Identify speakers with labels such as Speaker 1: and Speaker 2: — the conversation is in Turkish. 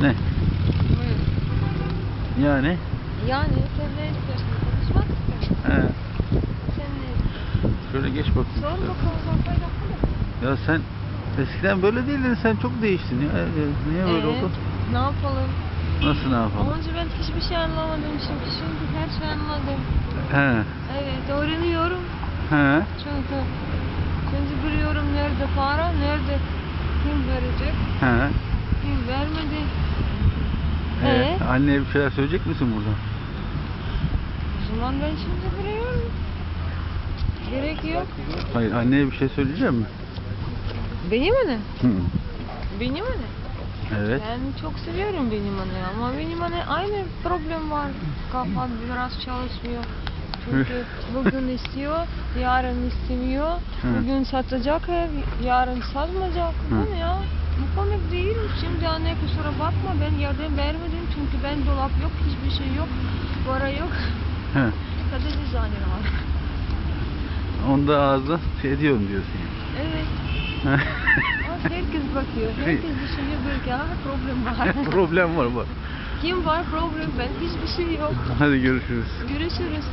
Speaker 1: Ne?
Speaker 2: Buyur.
Speaker 1: Yani?
Speaker 2: Yani sen ne istiyorsun? Konuşmak istiyorum.
Speaker 1: He.
Speaker 2: Sen ne?
Speaker 1: Şöyle geç bakayım.
Speaker 2: Sor bakalım kafayı.
Speaker 1: Ya sen eskiden böyle değildin. Sen çok değiştin ya. Ee, Niye böyle
Speaker 2: Evet.
Speaker 1: oldu?
Speaker 2: Ne yapalım?
Speaker 1: Nasıl ne yapalım?
Speaker 2: Önce ben hiçbir şey anlamadım. Şimdi, şimdi her şeyi anladım.
Speaker 1: He.
Speaker 2: Evet öğreniyorum.
Speaker 1: He.
Speaker 2: Çünkü şimdi biliyorum nerede para, nerede kim verecek,
Speaker 1: He.
Speaker 2: kim vermedi.
Speaker 1: Anneye bir şeyler söyleyecek misin burada?
Speaker 2: O zaman ben şimdi biliyorum. Gerek yok.
Speaker 1: Hayır anneye bir şey söyleyecek mi?
Speaker 2: Benim anne.
Speaker 1: Hı.
Speaker 2: Benim anne.
Speaker 1: Evet.
Speaker 2: Ben çok seviyorum benim anne ama benim anne aynı problem var. Kafam biraz çalışmıyor. Çünkü bugün istiyor, yarın istemiyor. Bugün satacak ev, yarın satmayacak. Bu ne ya? Bu komik değil. Şimdi anne kusura bakma ben yardım vermedim çünkü ben dolap yok, hiçbir şey yok, para yok.
Speaker 1: He.
Speaker 2: Sadece zane var.
Speaker 1: Onda ağzına şey diyorum diyorsun.
Speaker 2: Evet. Ama herkes bakıyor. Herkes düşünüyor belki ha problem var.
Speaker 1: Problem var bak.
Speaker 2: Kim var problem ben hiçbir şey yok.
Speaker 1: Hadi görüşürüz.
Speaker 2: Görüşürüz.